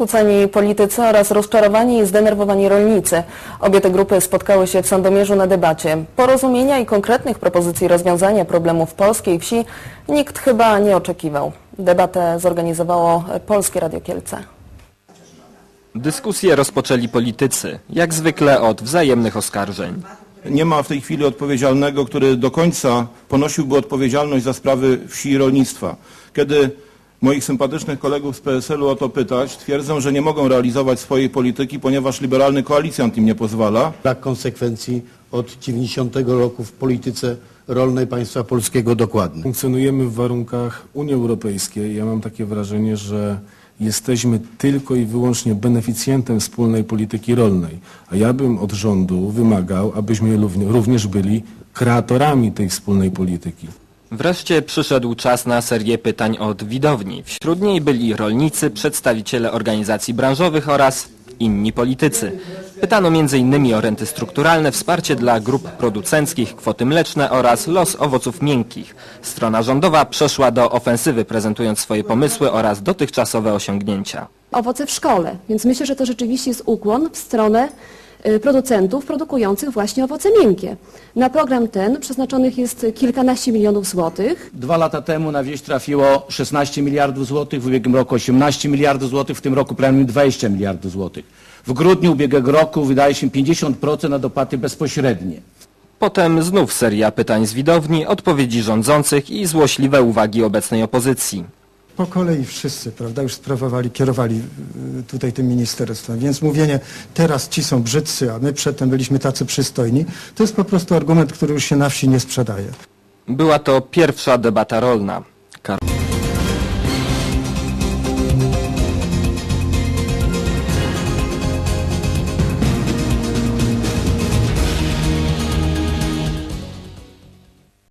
skłóceni politycy oraz rozczarowani i zdenerwowani rolnicy. Obie te grupy spotkały się w Sandomierzu na debacie. Porozumienia i konkretnych propozycji rozwiązania problemów polskiej wsi nikt chyba nie oczekiwał. Debatę zorganizowało Polskie Radio Kielce. Dyskusję rozpoczęli politycy, jak zwykle od wzajemnych oskarżeń. Nie ma w tej chwili odpowiedzialnego, który do końca ponosiłby odpowiedzialność za sprawy wsi i rolnictwa. Kiedy moich sympatycznych kolegów z PSL-u o to pytać, twierdzą, że nie mogą realizować swojej polityki, ponieważ liberalny koalicjant im nie pozwala. brak konsekwencji od 90 roku w polityce rolnej państwa polskiego dokładnie. Funkcjonujemy w warunkach Unii Europejskiej. Ja mam takie wrażenie, że jesteśmy tylko i wyłącznie beneficjentem wspólnej polityki rolnej. A ja bym od rządu wymagał, abyśmy równie- również byli kreatorami tej wspólnej polityki. Wreszcie przyszedł czas na serię pytań od widowni. Wśród niej byli rolnicy, przedstawiciele organizacji branżowych oraz inni politycy. Pytano m.in. o renty strukturalne, wsparcie dla grup producenckich, kwoty mleczne oraz los owoców miękkich. Strona rządowa przeszła do ofensywy, prezentując swoje pomysły oraz dotychczasowe osiągnięcia. owoce w szkole. Więc myślę, że to rzeczywiście jest ukłon w stronę producentów produkujących właśnie owoce miękkie. Na program ten przeznaczonych jest kilkanaście milionów złotych. Dwa lata temu na wieś trafiło 16 miliardów złotych, w ubiegłym roku 18 miliardów złotych, w tym roku planujemy 20 miliardów złotych. W grudniu ubiegłego roku wydaje się 50% na dopłaty bezpośrednie. Potem znów seria pytań z widowni, odpowiedzi rządzących i złośliwe uwagi obecnej opozycji. Po kolei wszyscy, prawda, już sprawowali, kierowali y, tutaj tym ministerstwem. Więc mówienie, teraz ci są brzydcy, a my przedtem byliśmy tacy przystojni, to jest po prostu argument, który już się na wsi nie sprzedaje. Była to pierwsza debata rolna.